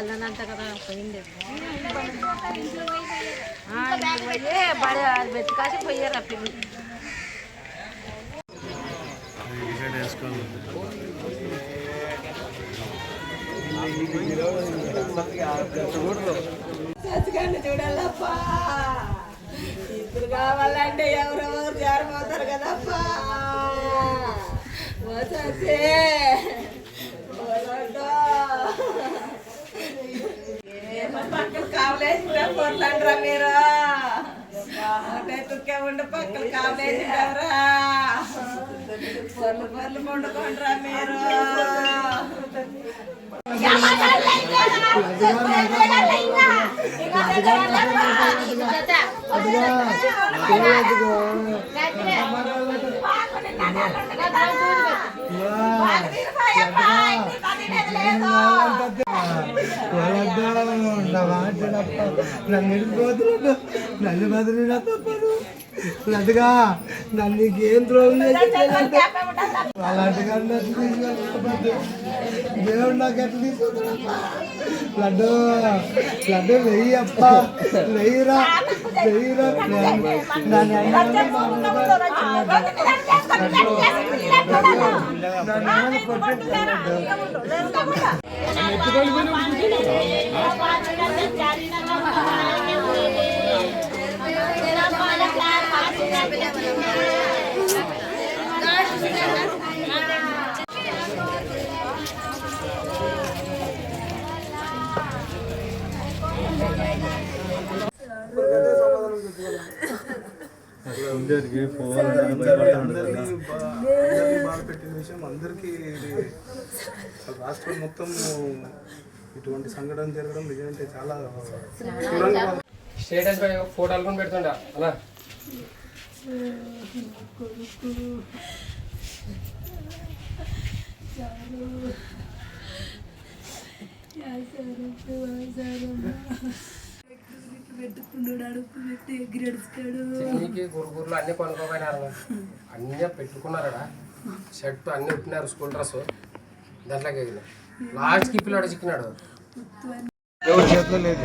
బల్లనంత కదా పోయింది పోయి వెతికాసి పోయారు ఆ సచ్చిగాన్ని చూడాలప్పా. ఇప్పుడు కావాలంటే ఎవరెవరు జారిపోతారు కదప్పా. ఓ ఏమో పక్కన కావలేసిన పొర్లండ్రా మీరు ఒకటే తుక్కే ఉండి పక్కన కావలేసినవరా పొర్లు పొర్లు వండుకోండిరా మీరు నన్ను ఎడిపోతున్నాడు నన్ను బదిలినా తప్పదు లడ్డుగా నన్ను నీకేం ద్రోహం అలాంటిగా నన్ను తీసుకెళ్ళకపోతే దేవుడు నాకు ఎట్లా తీసుకుంటాడు? లడ్డు లడ్డు వెయ్యి అప్ప వెయ్యిరా వెయ్యిరా. నన్ను అన్నాను అందరికి అందరికీ పెట్టిన విషయం అందరికీ ఇది రాష్ట్రం మొత్తం ఇటువంటి సంఘటన జరగడం నిజమంటే చాలా స్టేటస్ ఫోటోలు కూడా పెడుతుండ అలా? అన్ని కొనుక్కోపోయినారు. అన్నీ పెట్టుకున్నారా షర్ట్ అన్ని ఉట్టినారు స్కూల్ డ్రెస్. దాంట్లోకి లాస్ట్కి పిల్లాడు చిక్కినాడు. ఎవరి చేతిలో లేదు.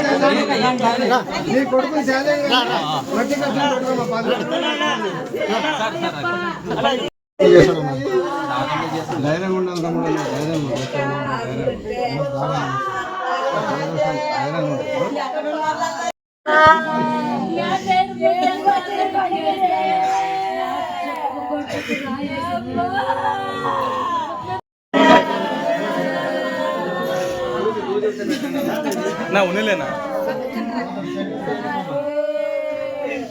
నీ కొడుకు చాలా మట్టి ధైర్యం ఉండాలి తమ్ముడు ధైర్యం నా ఉన్నలేనా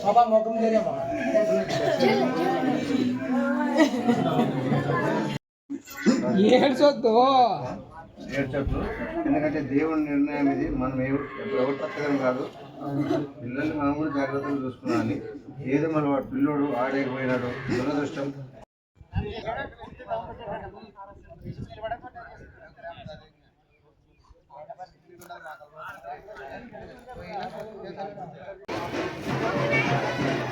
బాబా ముఖం తెలియమా ఏడ్చొద్దు. ఏడ్చొద్దు. ఎందుకంటే దేవుని నిర్ణయం ఇది. మనం ఎవ- ఎవరు తప్పడం కాదు. పిల్లల్ని మనం కూడా జాగ్రత్తగా చూసుకోవాలి. ఏదో మన వాడు పిల్లోడు ఆడేకపోయినాడు దురదృష్టం. Thank you.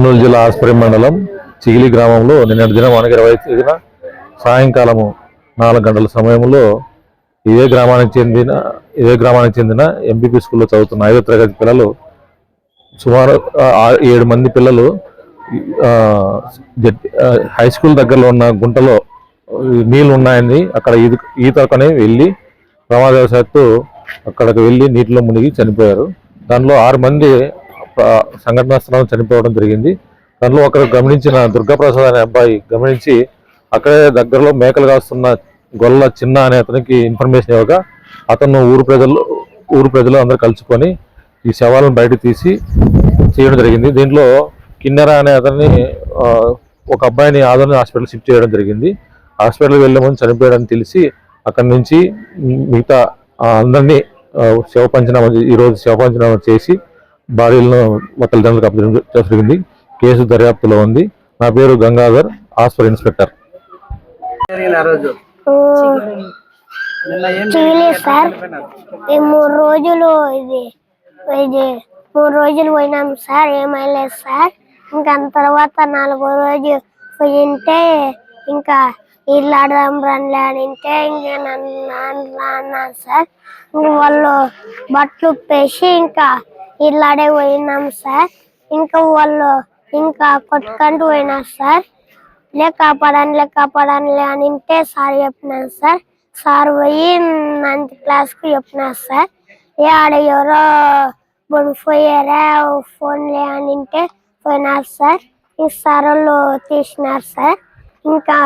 కర్నూలు జిల్లా ఆస్పరి మండలం చిగిలి గ్రామంలో నిన్నటి దినం అనగా ఇరవై తేదీన సాయంకాలము నాలుగు గంటల సమయంలో ఇదే గ్రామానికి చెందిన ఇదే గ్రామానికి చెందిన ఎంపీపీ స్కూల్లో చదువుతున్న ఐదో తరగతి పిల్లలు సుమారు ఏడు మంది పిల్లలు హై స్కూల్ దగ్గరలో ఉన్న గుంటలో నీళ్ళు ఉన్నాయని అక్కడ ఈత ఈతకొని వెళ్ళి ప్రమాదవశాత్తు అక్కడికి వెళ్ళి నీటిలో మునిగి చనిపోయారు. దానిలో ఆరు మంది సంఘటనా స్థలం చనిపోవడం జరిగింది. దానిలో ఒకరు గమనించిన దుర్గాప్రసాద్ అనే అబ్బాయి గమనించి అక్కడే దగ్గరలో మేకలు కాస్తున్న గొల్ల చిన్న అనే అతనికి ఇన్ఫర్మేషన్ ఇవ్వగా అతను ఊరు ప్రజలు ఊరు ప్రజలు అందరు కలుసుకొని ఈ శవాలను బయట తీసి చేయడం జరిగింది. దీంట్లో కిన్నెర అనే అతన్ని ఒక అబ్బాయిని ఆదరణ హాస్పిటల్ షిఫ్ట్ చేయడం జరిగింది. హాస్పిటల్కి వెళ్ళే ముందు చనిపోయాడని తెలిసి అక్కడి నుంచి మిగతా అందరినీ శవ పంచనామా ఈరోజు శవ పంచనామా చేసి భార్యలను మా తల్లిదండ్రులకు అప్పగించడం జరిగింది. కేసు దర్యాప్తులో ఉంది. నా పేరు గంగాధర్ హాస్పిటల్ ఇన్స్పెక్టర్. సార్ ఈ మూడు రోజులు ఇది ఇది మూడు రోజులు పోయినాం సార్ ఏమైలేదు సార్. ఇంకా తర్వాత నాలుగో రోజు పోయింటే ఇంకా ఇల్లు ఆడదాం రండి అని అంటే ఇంకా నన్ను నాన్న సార్. వాళ్ళు బట్టలు ఉప్పేసి ఇంకా ఇల్లు పోయినాం సార్. ఇంకా వాళ్ళు ఇంకా కొట్టుకుంటూ పోయినారు సార్. లే కాపాడండి లే అని ఇంటే సార్ చెప్పినాను సార్. సార్ పోయి నైన్త్ క్లాస్కు చెప్పినారు సార్. ఏ ఆడ ఎవరో బొనిపోయారా ఫోన్ లే అని అంటే పోయినారు సార్. ఈ సార్ వాళ్ళు తీసినారు సార్. ఇంకా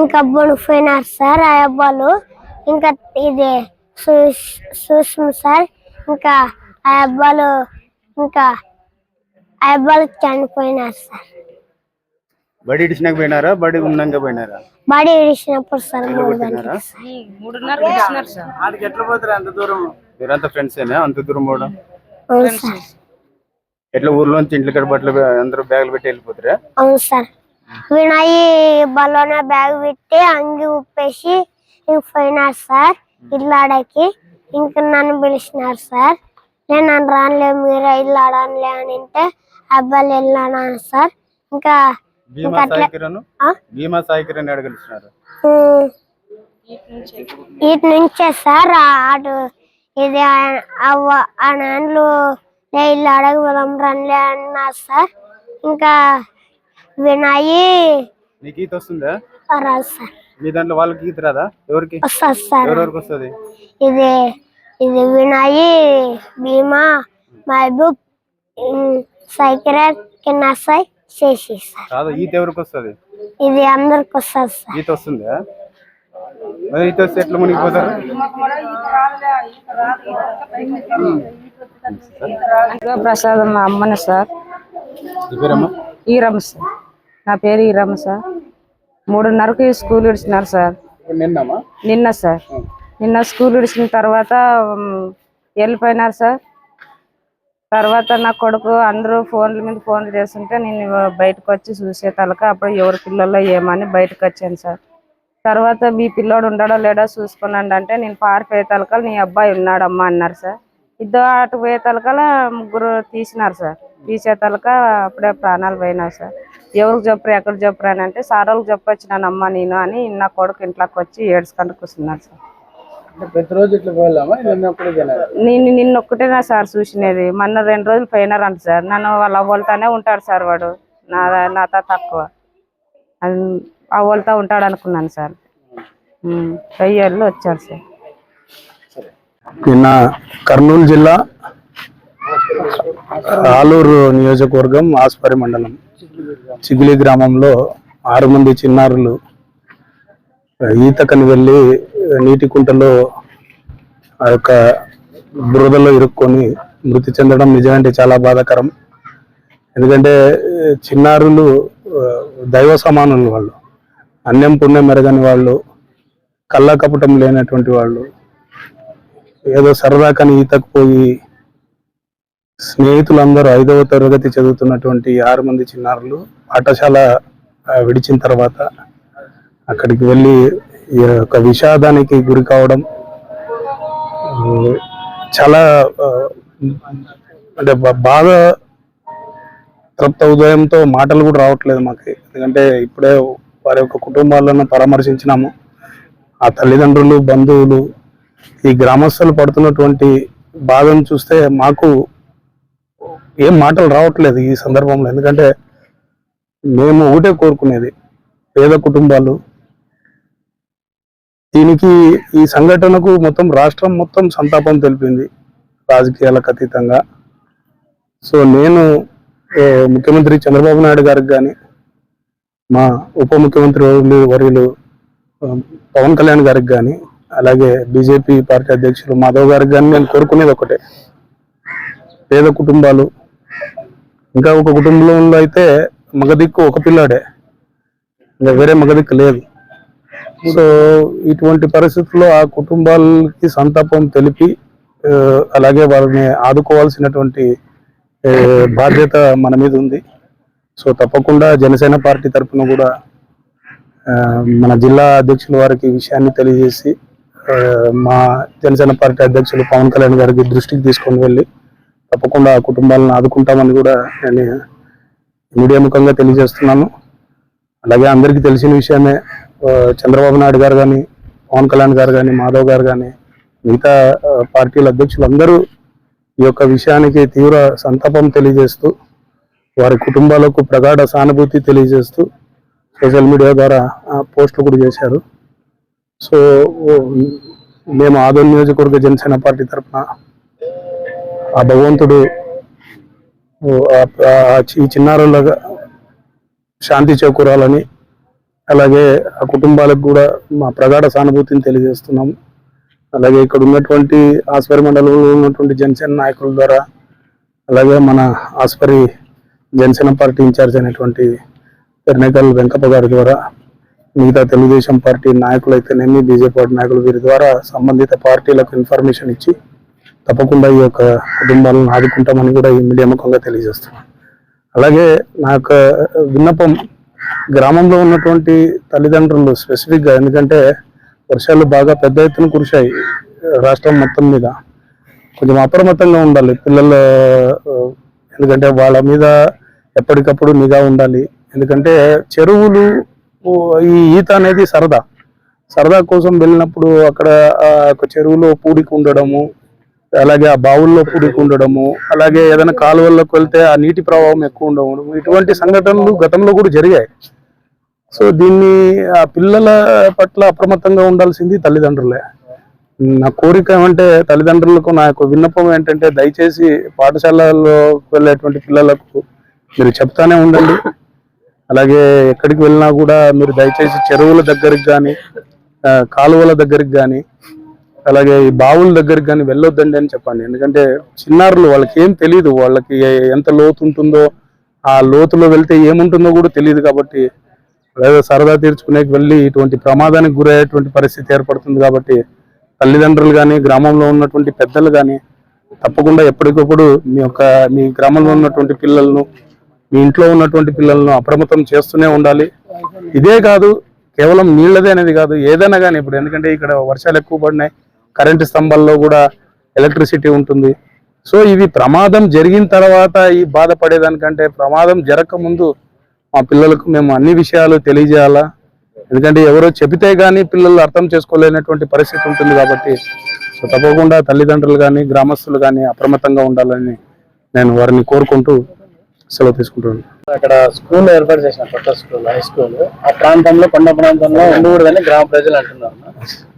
ఇంకా బొనిపోయినారు సార్ ఆ అబ్బాలు. ఇంకా ఇది చూసాం సార్. ఇంకా ఆ అబ్బాలు ఇంకా ఆ అబ్బాలు చనిపోయినారు సార్. బడి ఇడిచినాక పోయినారా? బడి ఉన్నాక పోయినారా? బడి విడిచినప్పుడు సార్ మూడు పోయినారా మూడున్నరకు ఇచ్చినారు సార్. ఆడికి ఎట్లా పోతారు? అంత దూరం? మీరంతా ఫ్రెండ్స్ ఏనా? అంత దూరం పోవడం? అవును సార్. ఎట్లా ఊర్లోంచి ఇంట్లో కడ బట్టలు బే- అందరూ బ్యాగులు పెట్టి వెళ్ళిపోతారా? అవును సార్. వినయ్ బలోన బ్యాగ్ పెట్టి అంగి ఉప్పేసి ఇంక పోయినారు సార్. ఇల్లు ఆడకి. ఇంక నన్ను పిలిచినారు సార్. నేను నన్ను రానులే మీరే ఇల్లు ఆడనులే అని అంటే అబ్బాయిలు వెళ్ళాను సార్? ఇంకా? భీమా సాయి కిరణ్ ఇటు నుంచే సార్ అటు ఇది ఆ- అవ్వ ఆ నాన్నలు ఇల్లు అడగబోదాం రండి అన్నారు సార్. ఇంకా వినాయి. నీకు ఈత వస్తుందా? రాదు సార్. మీ దాంట్లో వాళ్ళకి ఈత రాదా? ఎవరికి? వస్తుంది సార్. ఎవరెవరికి వస్తుంది? ఇది ఇది వినాయి భీమా మహబూబ్ సైకిల్ కింద సాయి చేసి సార్. కాదు ఈత ఎవరికి వస్తుంది? ఇది అందరికి వస్తుంది సార్. ఈత వస్తుందా? మరి ఈత వస్తే ఎట్లా మునిగిపోతారు ప్రసాదం మా అమ్మని సార్. ఈరమ్మ సార్. నా పేరు ఈరమ్మ సార్. మూడున్నరకి స్కూల్ ఇడిచినారు సార్. నిన్న సార్. నిన్న స్కూల్ విడిచిన తర్వాత వెళ్ళిపోయినారు సార్. తర్వాత నా కొడుకు అందరూ ఫోన్ల మీద ఫోన్లు చేస్తుంటే నేను బయటకు వచ్చి చూసే తలక అప్పుడు ఎవరి పిల్లల్లో ఏమని బయటకు వచ్చాను సార్. తర్వాత మీ పిల్లోడు ఉండడో లేడో చూసుకున్నాడు అంటే నేను పారిపోయే తలకాలు నీ అబ్బాయి ఉన్నాడమ్మా అన్నారు సార్. ఇద్దరు అటు పోయే తలకాల ముగ్గురు తీసినారు సార్. తీసే తలక అప్పుడే ప్రాణాలు పోయినారు సార్. ఎవరికి చెప్పరు ఎక్కడ చెప్పరు అని అంటే సార్ వాళ్ళకి చెప్పొచ్చినానమ్మా నేను అని నా కొడుకు ఇంట్లోకి వచ్చి ఏడ్చుకుంటూ కూర్చున్నారు సార్. ప్రతిరోజు ఇట్లా నేను నిన్న ఒక్కటేనా సార్ చూసినది. మొన్న రెండు రోజులు పోయినారంట సార్. నన్ను వాళ్ళ అవ్వలతోనే ఉంటాడు సార్ వాడు. నా నాతో తక్కువ. అవ్వలతో ఉంటాడు అనుకున్నాను సార్. వెయ్యేళ్ళు వచ్చారు సార్. నిన్న కర్నూలు జిల్లా ఆలూరు నియోజకవర్గం ఆస్పరి మండలం. చిగిలి గ్రామంలో ఆరు మంది చిన్నారులు ఈతకని వెళ్ళి నీటి కుంటలో ఆ యొక్క బురదలో ఇరుక్కొని మృతి చెందడం నిజమంటే చాలా బాధాకరం. ఎందుకంటే చిన్నారులు దైవ సమానులు వాళ్ళు అన్యం పుణ్యం మెరగని వాళ్ళు కళ్ళ కపటం లేనటువంటి వాళ్ళు ఏదో సరదా సరదాకని ఈతకు పోయి స్నేహితులందరూ ఐదవ తరగతి చదువుతున్నటువంటి ఆరు మంది చిన్నారులు పాఠశాల విడిచిన తర్వాత అక్కడికి వెళ్ళి ఈ యొక్క విషాదానికి గురి కావడం చాలా అంటే బాగా తృప్త ఉదయంతో మాటలు కూడా రావట్లేదు మాకు. ఎందుకంటే ఇప్పుడే వారి యొక్క కుటుంబాలను పరామర్శించినాము. ఆ తల్లిదండ్రులు బంధువులు ఈ గ్రామస్తులు పడుతున్నటువంటి బాధను చూస్తే మాకు ఏం మాటలు రావట్లేదు ఈ సందర్భంలో. ఎందుకంటే మేము ఒకటే కోరుకునేది పేద కుటుంబాలు దీనికి ఈ సంఘటనకు మొత్తం రాష్ట్రం మొత్తం సంతాపం తెలిపింది రాజకీయాలకు అతీతంగా. సో నేను ముఖ్యమంత్రి చంద్రబాబు నాయుడు గారికి కానీ మా ఉప ముఖ్యమంత్రి వర్యులు- పవన్ కళ్యాణ్ గారికి కానీ అలాగే బీజేపీ పార్టీ అధ్యక్షులు మాధవ్ గారికి కానీ నేను కోరుకునేది ఒకటే. పేద కుటుంబాలు. ఇంకా ఒక కుటుంబంలో అయితే మగదిక్కు ఒక పిల్లాడే. ఇంకా వేరే మగదిక్కు లేదు. సో ఇటువంటి పరిస్థితుల్లో ఆ కుటుంబాలకి సంతాపం తెలిపి అలాగే వారిని ఆదుకోవాల్సినటువంటి బాధ్యత మన మీద ఉంది. సో తప్పకుండా జనసేన పార్టీ తరఫున కూడా మన జిల్లా అధ్యక్షుల వారికి విషయాన్ని తెలియజేసి మా జనసేన పార్టీ అధ్యక్షులు పవన్ కళ్యాణ్ గారికి దృష్టికి తీసుకొని వెళ్ళి తప్పకుండా ఆ కుటుంబాలను ఆదుకుంటామని కూడా నేను మీడియా ముఖంగా తెలియజేస్తున్నాను. అలాగే అందరికీ తెలిసిన విషయమే చంద్రబాబు నాయుడు గారు కానీ పవన్ కళ్యాణ్ గారు కానీ మాధవ్ గారు కానీ మిగతా పార్టీల అధ్యక్షులు అందరూ ఈ యొక్క విషయానికి తీవ్ర సంతాపం తెలియజేస్తూ వారి కుటుంబాలకు ప్రగాఢ సానుభూతి తెలియజేస్తూ సోషల్ మీడియా ద్వారా పోస్టులు కూడా చేశారు. సో మేము ఆదోన్ నియోజకవర్గ జనసేన పార్టీ తరఫున ఆ భగవంతుడు ఈ చిన్నారుల శాంతి చేకూరాలని అలాగే ఆ కుటుంబాలకు కూడా మా ప్రగాఢ సానుభూతిని తెలియజేస్తున్నాం అలాగే ఇక్కడ ఉన్నటువంటి ఆస్పరి మండలంలో ఉన్నటువంటి జనసేన నాయకుల ద్వారా అలాగే మన ఆస్పరి జనసేన పార్టీ ఇన్ఛార్జ్ అయినటువంటి ఎర్నేకల్ వెంకప్ప గారి ద్వారా మిగతా తెలుగుదేశం పార్టీ నాయకులు అయితేనేమి బీజేపీ పార్టీ నాయకులు వీరి ద్వారా సంబంధిత పార్టీలకు ఇన్ఫర్మేషన్ ఇచ్చి తప్పకుండా ఈ యొక్క కుటుంబాలను ఆదుకుంటామని కూడా ఈ మీడియా ముఖంగా తెలియజేస్తున్నాను అలాగే నా యొక్క విన్నపం గ్రామంలో ఉన్నటువంటి తల్లిదండ్రులు స్పెసిఫిక్గా ఎందుకంటే వర్షాలు బాగా పెద్ద ఎత్తున కురిశాయి రాష్ట్రం మొత్తం మీద. కొంచెం అప్రమత్తంగా ఉండాలి పిల్లలు ఎందుకంటే వాళ్ళ మీద ఎప్పటికప్పుడు నిఘా ఉండాలి. ఎందుకంటే చెరువులు ఈ ఈత అనేది సరదా. సరదా కోసం వెళ్ళినప్పుడు అక్కడ ఒక చెరువులో పూడికి ఉండడము అలాగే ఆ బావుల్లో పూడికి ఉండడము అలాగే ఏదైనా కాలువల్లోకి వెళ్తే ఆ నీటి ప్రవాహం ఎక్కువ ఉండడం ఇటువంటి సంఘటనలు గతంలో కూడా జరిగాయి. సో దీన్ని ఆ పిల్లల పట్ల అప్రమత్తంగా ఉండాల్సింది తల్లిదండ్రులే. నా కోరిక ఏమంటే తల్లిదండ్రులకు నా యొక్క విన్నపం ఏంటంటే దయచేసి పాఠశాలలో వెళ్ళేటువంటి పిల్లలకు మీరు చెప్తానే ఉండండి. అలాగే ఎక్కడికి వెళ్ళినా కూడా మీరు దయచేసి చెరువుల దగ్గరికి కానీ కాలువల దగ్గరికి కానీ అలాగే ఈ బావుల దగ్గరికి కానీ వెళ్ళొద్దండి అని చెప్పండి. ఎందుకంటే చిన్నారులు వాళ్ళకి ఏం తెలియదు వాళ్ళకి ఎంత లోతు ఉంటుందో ఆ లోతులో వెళ్తే ఏముంటుందో కూడా తెలియదు కాబట్టి ఏదో సరదా తీర్చుకునేకి వెళ్ళి ఇటువంటి ప్రమాదానికి గురయ్యేటువంటి పరిస్థితి ఏర్పడుతుంది కాబట్టి తల్లిదండ్రులు కానీ గ్రామంలో ఉన్నటువంటి పెద్దలు కానీ తప్పకుండా ఎప్పటికప్పుడు మీ యొక్క మీ గ్రామంలో ఉన్నటువంటి పిల్లలను మీ ఇంట్లో ఉన్నటువంటి పిల్లలను అప్రమత్తం చేస్తూనే ఉండాలి. ఇదే కాదు కేవలం నీళ్ళదే అనేది కాదు ఏదైనా కానీ ఇప్పుడు ఎందుకంటే ఇక్కడ వర్షాలు ఎక్కువ పడినాయి. కరెంటు స్తంభాల్లో కూడా ఎలక్ట్రిసిటీ ఉంటుంది. సో ఇవి ప్రమాదం జరిగిన తర్వాత ఈ బాధపడేదానికంటే ప్రమాదం జరగకముందు మా పిల్లలకు మేము అన్ని విషయాలు తెలియజేయాలా? ఎందుకంటే ఎవరో చెబితే కానీ పిల్లలు అర్థం చేసుకోలేనటువంటి పరిస్థితి ఉంటుంది కాబట్టి సో తప్పకుండా తల్లిదండ్రులు కానీ గ్రామస్తులు కానీ అప్రమత్తంగా ఉండాలని నేను వారిని కోరుకుంటూ సెలవు తీసుకుంటున్నాను. అక్కడ స్కూల్ ఏర్పాటు చేసిన కొత్త స్కూల్ హై స్కూల్ ఆ ప్రాంతంలో కొండ ప్రాంతంలో ఉండకూడదని గ్రామ ప్రజలు అంటున్నారు.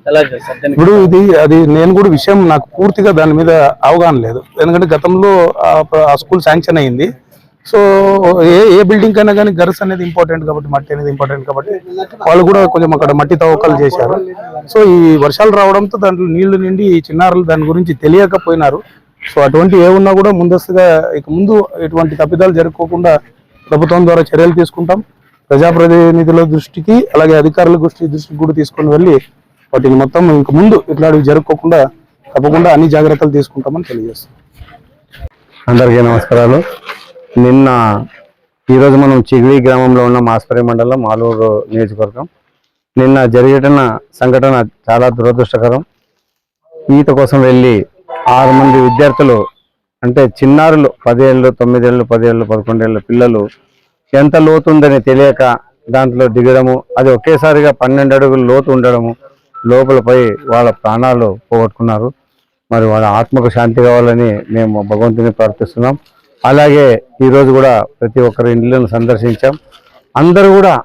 ఎలా చేస్తారు? దీనికి ఇప్పుడు ఇది అది నేను కూడా విషయం నాకు పూర్తిగా దాని మీద అవగాహన లేదు. ఎందుకంటే గతంలో ఆ- ఆ స్కూల్ శాంక్షన్ అయింది. సో ఏ ఏ బిల్డింగ్ కైనా కానీ గర్స్ అనేది ఇంపార్టెంట్ కాబట్టి మట్టి అనేది ఇంపార్టెంట్ కాబట్టి వాళ్ళు కూడా కొంచెం అక్కడ మట్టి తవ్వకాలు చేశారు. సో ఈ వర్షాలు రావడంతో దాంట్లో నీళ్ళు నిండి ఈ చిన్నారులు దాని గురించి తెలియకపోయినారు. సో అటువంటి ఏ ఉన్నా కూడా ముందస్తుగా ఇక ముందు ఎటువంటి తప్పిదాలు జరుపుకోకుండా ప్రభుత్వం ద్వారా చర్యలు తీసుకుంటాం. ప్రజాప్రతినిధుల దృష్టికి అలాగే అధికారుల దృష్టి దృష్టికి కూడా తీసుకొని వెళ్ళి వాటిని మొత్తం ఇంక ముందు ఇట్లాంటివి జరుపుకోకుండా తప్పకుండా అన్ని జాగ్రత్తలు తీసుకుంటామని తెలియజేస్తాం అందరికీ నమస్కారాలు. నిన్న ఈరోజు మనం చిగిడి గ్రామంలో ఉన్న మాస్పరి మండలం ఆలూరు నియోజకవర్గం. నిన్న జరిగిన సంఘటన చాలా దురదృష్టకరం. ఈత కోసం వెళ్ళి ఆరు మంది విద్యార్థులు అంటే చిన్నారులు పదేళ్ళు తొమ్మిదేళ్ళు పదేళ్ళు పదకొండేళ్ళు పిల్లలు ఎంత లోతు ఉందని తెలియక దాంట్లో దిగడము అది ఒకేసారిగా పన్నెండు అడుగులు లోతు ఉండడము లోపల పోయి వాళ్ళ ప్రాణాలు పోగొట్టుకున్నారు. మరి వాళ్ళ ఆత్మకు శాంతి కావాలని మేము భగవంతుని ప్రార్థిస్తున్నాం. అలాగే ఈరోజు కూడా ప్రతి ఒక్కరి ఇండ్లను సందర్శించాం. అందరూ కూడా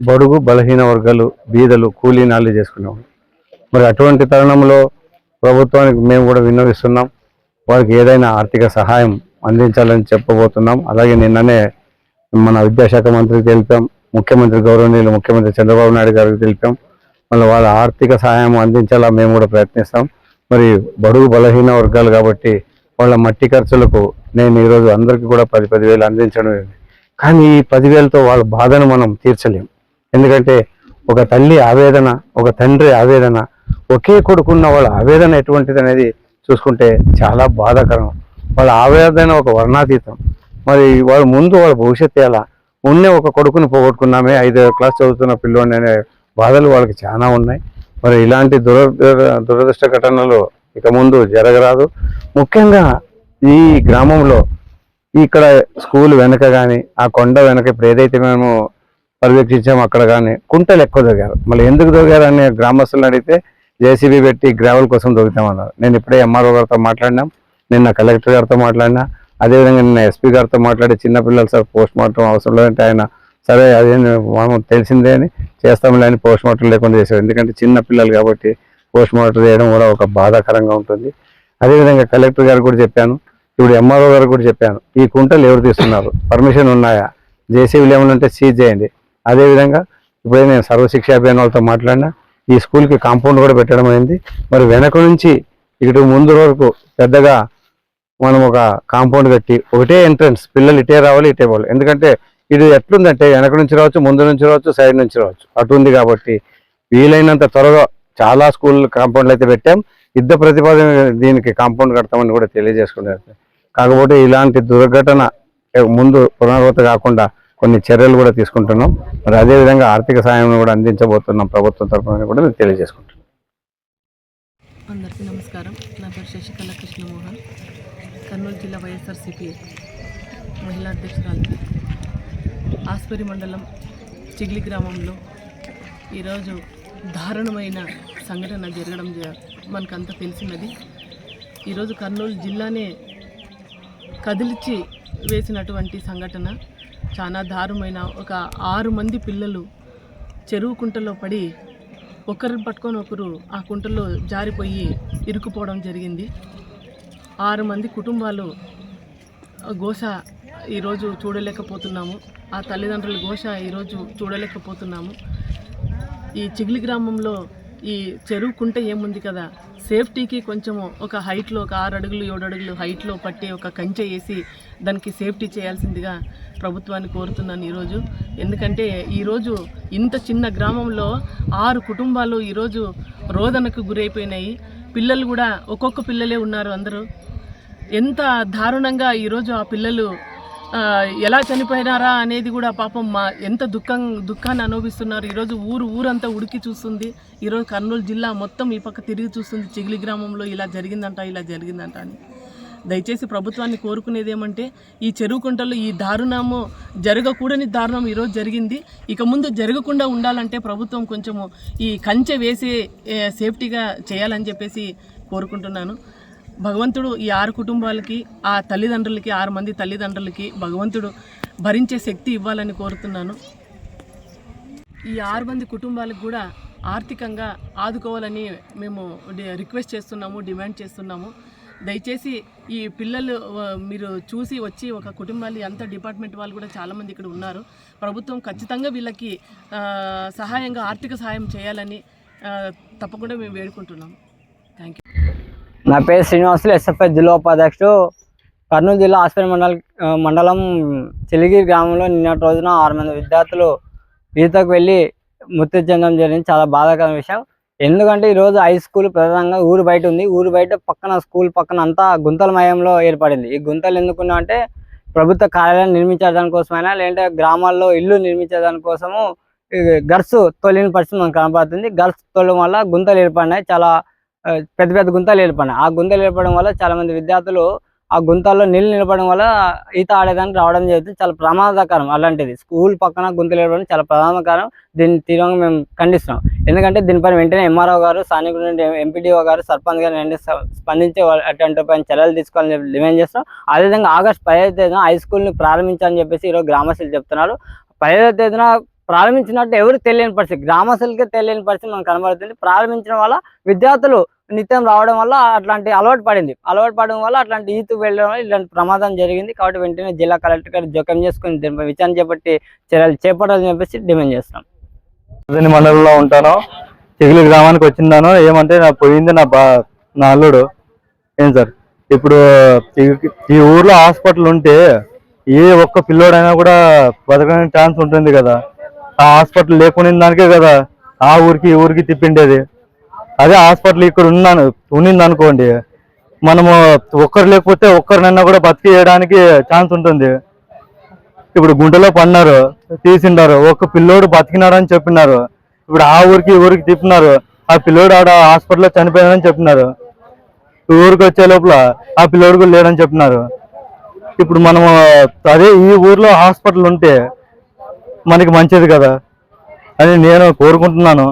బడుగు బలహీన వర్గాలు బీదలు కూలీనాలు చేసుకునేవాళ్ళు. మరి అటువంటి తరుణంలో ప్రభుత్వానికి మేము కూడా విన్నవిస్తున్నాం. వారికి ఏదైనా ఆర్థిక సహాయం అందించాలని చెప్పబోతున్నాం. అలాగే నిన్ననే మన విద్యాశాఖ మంత్రికి తెలిపాం. ముఖ్యమంత్రి గౌరవనీయులు ముఖ్యమంత్రి చంద్రబాబు నాయుడు గారికి తెలిపాం. మళ్ళీ వాళ్ళ ఆర్థిక సహాయం అందించాలా మేము కూడా ప్రయత్నిస్తాం. మరి బడుగు బలహీన వర్గాలు కాబట్టి వాళ్ళ మట్టి ఖర్చులకు నేను ఈరోజు అందరికీ కూడా పది పదివేలు అందించడం కానీ ఈ పదివేలతో వాళ్ళ బాధను మనం తీర్చలేం. ఎందుకంటే ఒక తల్లి ఆవేదన ఒక తండ్రి ఆవేదన ఒకే కొడుకున్న వాళ్ళ ఆవేదన ఎటువంటిది అనేది చూసుకుంటే చాలా బాధాకరం. వాళ్ళ ఆవేదన ఒక వర్ణాతీతం. మరి వాళ్ళ ముందు వాళ్ళ భవిష్యత్తు ఎలా? ఉన్నే ఒక కొడుకుని పోగొట్టుకున్నామే ఐదో క్లాస్ చదువుతున్న పిల్లోని అనే బాధలు వాళ్ళకి చాలా ఉన్నాయి. మరి ఇలాంటి దుర దురదృష్ట ఘటనలు ఇక ముందు జరగరాదు. ముఖ్యంగా ఈ గ్రామంలో ఇక్కడ స్కూల్ వెనక కానీ ఆ కొండ వెనక ఇప్పుడు ఏదైతే మేము పర్యవేక్షించాము అక్కడ కానీ కుంటలు ఎక్కువ దొరికారు. మళ్ళీ ఎందుకు దొరికారు అనే గ్రామస్తులను అడిగితే జేసీబీ పెట్టి గ్రావెల్ కోసం దొరుకుతామన్నారు. నేను ఇప్పుడే ఎంఆర్ఓ గారితో మాట్లాడినాం నిన్న కలెక్టర్ గారితో మాట్లాడినా అదేవిధంగా నిన్న ఎస్పీ గారితో మాట్లాడి చిన్నపిల్లలు సార్ పోస్ట్ మార్టం అవసరం లేదంటే ఆయన సరే అదే మనం తెలిసిందే అని చేస్తాంలే అని పోస్ట్ మార్టం లేకుండా చేశారు. ఎందుకంటే చిన్న పిల్లలు కాబట్టి పోస్ట్ మార్టం చేయడం కూడా ఒక బాధాకరంగా ఉంటుంది. అదేవిధంగా కలెక్టర్ గారు కూడా చెప్పాను ఇప్పుడు ఎంఆర్ఓ గారు కూడా చెప్పాను ఈ కుంటలు ఎవరు తీస్తున్నారు? పర్మిషన్ ఉన్నాయా? జేసీబీలు ఏమైనా ఉంటే సీజ్ చేయండి. అదేవిధంగా ఇప్పుడే నేను సర్వశిక్ష అభియాన్ వాళ్ళతో మాట్లాడినా ఈ స్కూల్కి కాంపౌండ్ కూడా పెట్టడం అయింది. మరి వెనక నుంచి ఇటు ముందు వరకు పెద్దగా మనం ఒక కాంపౌండ్ కట్టి ఒకటే ఎంట్రన్స్ పిల్లలు ఇటే రావాలి ఇటే పోవాలి. ఎందుకంటే ఇది ఎట్లుందంటే వెనక నుంచి రావచ్చు ముందు నుంచి రావచ్చు సైడ్ నుంచి రావచ్చు. అటు ఉంది కాబట్టి వీలైనంత త్వరగా చాలా స్కూల్ కాంపౌండ్లు అయితే పెట్టాం. యుద్ధ ప్రతిపాదన దీనికి కాంపౌండ్ కడతామని కూడా తెలియజేసుకున్నారు. కాకపోతే ఇలాంటి దుర్ఘటన ముందు పునరావృత కాకుండా కొన్ని చర్యలు కూడా తీసుకుంటున్నాం. మరి అదేవిధంగా ఆర్థిక సాయం కూడా అందించబోతున్నాం ప్రభుత్వం తరఫున కూడా మేము తెలియజేసుకుంటున్నాం అందరికీ నమస్కారం. నా పేరు శశికళ కృష్ణమోహన్. కర్నూలు జిల్లా వైఎస్ఆర్సీపీ మహిళా అధ్యక్షురాలు. ఆస్పరి మండలం చిగ్లి గ్రామంలో ఈరోజు దారుణమైన సంఘటన జరగడం మనకంతా తెలిసినది. ఈరోజు కర్నూలు జిల్లానే కదిలిచి వేసినటువంటి సంఘటన. చాలా దారుణమైన ఒక ఆరు మంది పిల్లలు చెరువు కుంటలో పడి ఒకరిని పట్టుకొని ఒకరు ఆ కుంటలో జారిపోయి ఇరుక్కుపోవడం జరిగింది. ఆరు మంది కుటుంబాలు ఘోష ఈరోజు చూడలేకపోతున్నాము. ఆ తల్లిదండ్రుల ఘోష ఈరోజు చూడలేకపోతున్నాము. ఈ చిగిలి గ్రామంలో ఈ చెరువు కుంట ఏముంది కదా? సేఫ్టీకి కొంచెము ఒక హైట్లో ఒక ఆరు అడుగులు ఏడు అడుగులు హైట్లో పట్టి ఒక కంచె వేసి దానికి సేఫ్టీ చేయాల్సిందిగా ప్రభుత్వాన్ని కోరుతున్నాను ఈరోజు. ఎందుకంటే ఈరోజు ఇంత చిన్న గ్రామంలో ఆరు కుటుంబాలు ఈరోజు రోదనకు గురైపోయినాయి. పిల్లలు కూడా ఒక్కొక్క పిల్లలే ఉన్నారు అందరూ. ఎంత దారుణంగా ఈరోజు ఆ పిల్లలు ఎలా చనిపోయినారా అనేది కూడా పాపం మా ఎంత దుఃఖం దుఃఖాన్ని అనుభవిస్తున్నారు. ఈరోజు ఊరు ఊరంతా ఉడికి చూస్తుంది. ఈరోజు కర్నూలు జిల్లా మొత్తం ఈ పక్క తిరిగి చూస్తుంది. చిగిలి గ్రామంలో ఇలా జరిగిందంట ఇలా జరిగిందంట అని. దయచేసి ప్రభుత్వాన్ని కోరుకునేది ఏమంటే ఈ చెరువు కుంటలో ఈ దారుణము జరగకూడని దారుణం ఈరోజు జరిగింది. ఇక ముందు జరగకుండా ఉండాలంటే ప్రభుత్వం కొంచెము ఈ కంచె వేసి సేఫ్టీగా చేయాలని చెప్పేసి కోరుకుంటున్నాను. భగవంతుడు ఈ ఆరు కుటుంబాలకి ఆ తల్లిదండ్రులకి ఆరు మంది తల్లిదండ్రులకి భగవంతుడు భరించే శక్తి ఇవ్వాలని కోరుతున్నాను. ఈ ఆరు మంది కుటుంబాలకు కూడా ఆర్థికంగా ఆదుకోవాలని మేము డి- రిక్వెస్ట్ చేస్తున్నాము డిమాండ్ చేస్తున్నాము. దయచేసి ఈ పిల్లలు మీరు చూసి వచ్చి ఒక కుటుంబాలు అంత డిపార్ట్మెంట్ వాళ్ళు కూడా చాలామంది ఇక్కడ ఉన్నారు. ప్రభుత్వం ఖచ్చితంగా వీళ్ళకి సహాయంగా ఆర్థిక సహాయం చేయాలని తప్పకుండా మేము వేడుకుంటున్నాం. థ్యాంక్ యూ నా పేరు శ్రీనివాసులు ఎస్ఎఫ్ఐ జిల్లా ఉపాధ్యక్షుడు. కర్నూలు జిల్లా ఆసుపత్రి మండల మండలం చిలిగిరి గ్రామంలో నిన్నటి రోజున ఆరు మంది విద్యార్థులు ఈతకు వెళ్ళి మృతి చెందడం జరిగింది. చాలా బాధాకరమైన విషయం. ఎందుకంటే ఈరోజు హై స్కూల్ ప్రధానంగా ఊరు బయట ఉంది. ఊరు బయట పక్కన స్కూల్ పక్కన అంతా గుంతలమయంలో ఏర్పడింది. ఈ గుంతలు ఎందుకున్నా అంటే ప్రభుత్వ కార్యాలయం నిర్మించేదానికోసమైనా లేదంటే గ్రామాల్లో ఇల్లు నిర్మించేదానికోసము కోసము ఈ గర్స్ తొలిన పరిస్థితి మనకు కనపడుతుంది. గర్స్ తొలడం వల్ల గుంతలు ఏర్పడినాయి. చాలా పెద్ద పెద్ద గుంతలు ఏర్పడినాయి. ఆ గుంతలు ఏర్పడడం వల్ల చాలా మంది విద్యార్థులు ఆ గుంతల్లో నీళ్ళు నిలబడడం వల్ల ఈత ఆడేదానికి రావడం జరుగుతుంది. చాలా ప్రమాదకరం అలాంటిది. స్కూల్ పక్కన గుంతలు నిలబడడం చాలా ప్రమాదకరం. దీన్ని తీవ్రంగా మేము ఖండిస్తున్నాం. ఎందుకంటే దీనిపైన వెంటనే ఎంఆర్ఓ గారు స్థానికుడు నుండి ఎంపీడీఓ గారు సర్పంచ్ గారు వెంటనే స్పందించి అటువంటి పైన చర్యలు తీసుకోవాలని చెప్పి డిమాండ్ చేస్తాం అదేవిధంగా ఆగస్ట్ పదిహేను తేదీన హై స్కూల్ని ప్రారంభించాలని చెప్పేసి ఈరోజు గ్రామస్తులు చెప్తున్నారు. పదిహేను తేదీన ప్రారంభించినట్టు ఎవరు తెలియని పరిస్థితి. గ్రామస్తులకే తెలియని పరిస్థితి మనకు కనబడుతుంది. ప్రారంభించడం వల్ల విద్యార్థులు నిత్యం రావడం వల్ల అట్లాంటి అలవాటు పడింది. అలవాటు పడడం వల్ల అట్లాంటి ఈతు వెళ్ళడం వల్ల ఇలాంటి ప్రమాదం జరిగింది. కాబట్టి వెంటనే జిల్లా కలెక్టర్ గారు జోక్యం చేసుకుని దీనిపై విచారణ చేపట్టి చర్యలు చేపట్టాలని చెప్పేసి డిమాండ్ చేస్తాం మండలంలో ఉంటాను. చిగిలి గ్రామానికి వచ్చిందాను. ఏమంటే నా పోయింది నా బా నా అల్లుడు. ఏం సార్? ఇప్పుడు ఈ- ఈ ఊర్లో హాస్పిటల్ ఉంటే ఏ ఒక్క పిల్లోడైనా కూడా బతకడానికి ఛాన్స్ ఉంటుంది కదా. ఆ హాస్పిటల్ లేకుండా దానికే కదా. ఆ ఊరికి ఈ ఊరికి తిప్పిండేది. అదే హాస్పిటల్ ఇక్కడ ఉన్నాను ఉన్నింది అనుకోండి మనము ఒక్కరు లేకపోతే ఒక్కరినన్నా కూడా బతికేయడానికి ఛాన్స్ ఉంటుంది. ఇప్పుడు గుంటలో పడినారు తీసిండారు ఒక పిల్లోడు బతికినాడని చెప్పినారు ఇప్పుడు ఆ ఊరికి ఊరికి తిప్పినారు ఆ పిల్లోడు ఆడ హాస్పిటల్లో చనిపోయాడని చెప్పినారు. ఈ ఊరికి వచ్చే లోపల ఆ పిల్లోడు కూడా లేడని చెప్పినారు. ఇప్పుడు మనము అదే ఈ ఊర్లో హాస్పిటల్ ఉంటే మనకి మంచిది కదా అని నేను కోరుకుంటున్నాను.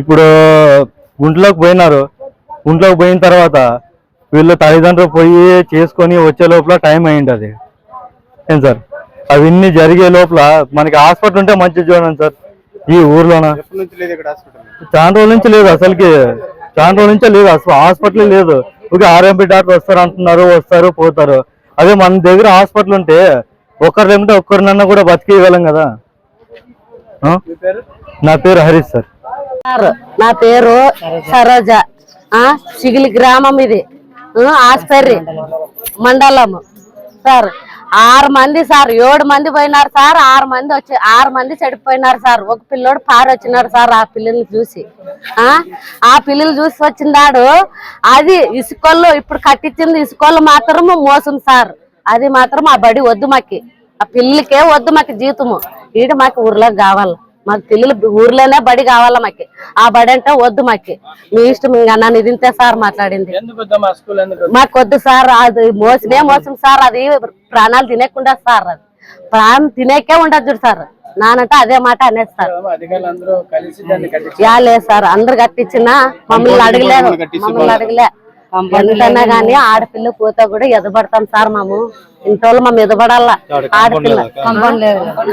ఇప్పుడు గుంట్లోకి పోయినారు. గుంట్లోకి పోయిన తర్వాత వీళ్ళు తల్లిదండ్రులు పోయి చేసుకొని వచ్చే లోపల టైం అయింది అది. ఏం సార్? అవన్నీ జరిగే లోపల మనకి హాస్పిటల్ ఉంటే మంచిది చూడండి సార్. ఈ ఊర్లోన? చాలా రోజుల నుంచి లేదు అసలుకి. చాలా రోజుల నుంచే లేదు. అసలు హాస్పిటల్ లేదు. ఒక ఆర్ఎంపీ డాక్టర్ వస్తారు అంటున్నారు వస్తారు పోతారు. అదే మన దగ్గర హాస్పిటల్ ఉంటే ఒక్కరు లేకుంటే ఒక్కరినన్నా కూడా బతికేయగలం కదా? నా పేరు హరీష్ సార్. నా పేరు సరోజ. ఆ సిగిలి గ్రామం ఇది. ఆస్పత్రి ఆస్పర్రి మండలం. సార్ ఆరు మంది సార్ ఏడు మంది పోయినారు సార్ ఆరు మంది వచ్చి ఆరు మంది చెడిపోయినారు సార్. ఒక పిల్లోడు పారి వచ్చినాడు సార్ ఆ పిల్లల్ని చూసి. ఆ ఆ పిల్లలు చూసి వచ్చిందాడు. అది ఇసుకల్లో ఇప్పుడు కట్టించింది ఇసుకొల్లు మాత్రము మోసం సార్. అది మాత్రం ఆ బడి వద్దు మాకి. ఆ పిల్లలకే వద్దు మాకు జీతము. ఈడ మాకు ఊర్లోకి కావాలి. మాకు పిల్లలు ఊర్లోనే బడి కావాలా మాకి? ఆ బడి అంటే వద్దు మాకి. మీ ఇష్టం ఇంకా నన్ను ఇదింతే సార్ మాట్లాడింది. మాకు వద్దు సార్ అది మోసమే మోసం సార్ అది ప్రాణాలు తినేకుండా సార్ అది. ప్రాణం తినేకే ఉండదు చూడు సార్. నానంటే అదే మాట అనేది సార్. యా లేదు సార్ అందరు కట్టించినా మమ్మల్ని అడగలేదు. మమ్మల్ని అడగలే. ఎంతైనా గానీ ఆడపిల్ల పోతే కూడా ఎదబడతాం సార్ మేము. ఇంట్లో మేము ఎదబడాల? ఆడపిల్ల.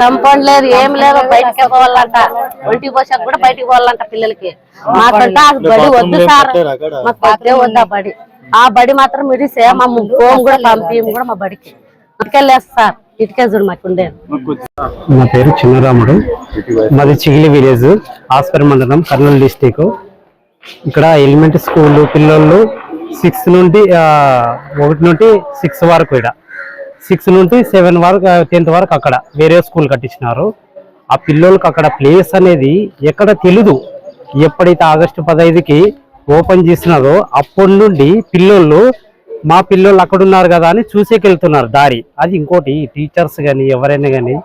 కంపౌండ్ లేదు. ఏం లేదు బయటికి పోవాలంట. ఒంటికి పోసాక కూడా బయటికి పోవాలంట పిల్లలకి. మాకంటే ఆ బడి వద్దు సార్. మాకు వద్దే వద్దు ఆ బడి. ఆ బడి మాత్రం మిడిసే మా ఫోన్ కూడా పంపించం కూడా మా బడికి. ఇటుకెళ్ళేస్తారు సార్. నా పేరు చిన్నరాముడు. మాది చిగిలి విలేజ్ ఆస్పర్ మండలం కర్నూలు డిస్టిక్ ఇక్కడ ఎలిమెంటరీ స్కూల్ పిల్లలు సిక్స్ నుండి ఒకటి నుండి సిక్స్ వరకు ఇక్కడ సిక్స్ నుండి సెవెన్ వరకు టెన్త్ వరకు అక్కడ వేరే స్కూల్ కట్టించినారు. ఆ పిల్లలకు అక్కడ ప్లేస్ అనేది ఎక్కడ తెలీదు. ఎప్పుడైతే ఆగస్టు పదహైదుకి ఓపెన్ చేసినారో అప్పటి నుండి పిల్లోళ్ళు మా పిల్లోళ్ళు అక్కడ ఉన్నారు కదా అని చూసేకెళ్తున్నారు దారి. అది ఇంకోటి టీచర్స్ కానీ ఎవరైనా కానీ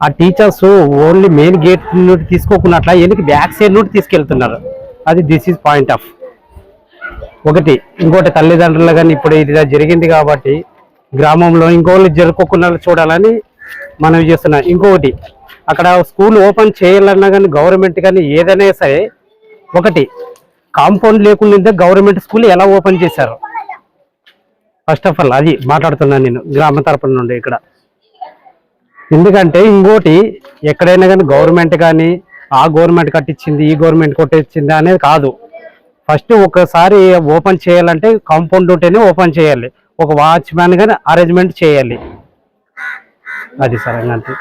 ఆ టీచర్స్ ఓన్లీ మెయిన్ గేట్ నుండి తీసుకోకున్నట్ల ఎందుకు బ్యాక్ సైడ్ నుండి తీసుకెళ్తున్నారు. అది దిస్ ఈజ్ పాయింట్ ఆఫ్ ఒకటి ఇంకోటి తల్లిదండ్రులు కానీ ఇప్పుడు ఇది జరిగింది కాబట్టి గ్రామంలో ఇంకోళ్ళు జరుపుకోకుండా చూడాలని మనం చేస్తున్నాం. ఇంకొకటి అక్కడ స్కూల్ ఓపెన్ చేయాలన్నా కానీ గవర్నమెంట్ కానీ ఏదైనా సరే ఒకటి కాంపౌండ్ లేకుండా గవర్నమెంట్ స్కూల్ ఎలా ఓపెన్ చేశారు? ఫస్ట్ ఆఫ్ ఆల్ అది మాట్లాడుతున్నాను నేను గ్రామ తరపున నుండి ఇక్కడ. ఎందుకంటే ఇంకోటి ఎక్కడైనా కానీ గవర్నమెంట్ కానీ ఆ గవర్నమెంట్ కట్టించింది ఈ గవర్నమెంట్ కొట్టించింది అనేది కాదు. ఫస్ట్ ఒకసారి ఓపెన్ చేయాలంటే కాంపౌండ్ ఉంటేనే ఓపెన్ చేయాలి. ఒక వాచ్మ్యాన్ కానీ అరేంజ్మెంట్ చేయాలి. అది సరే అంతే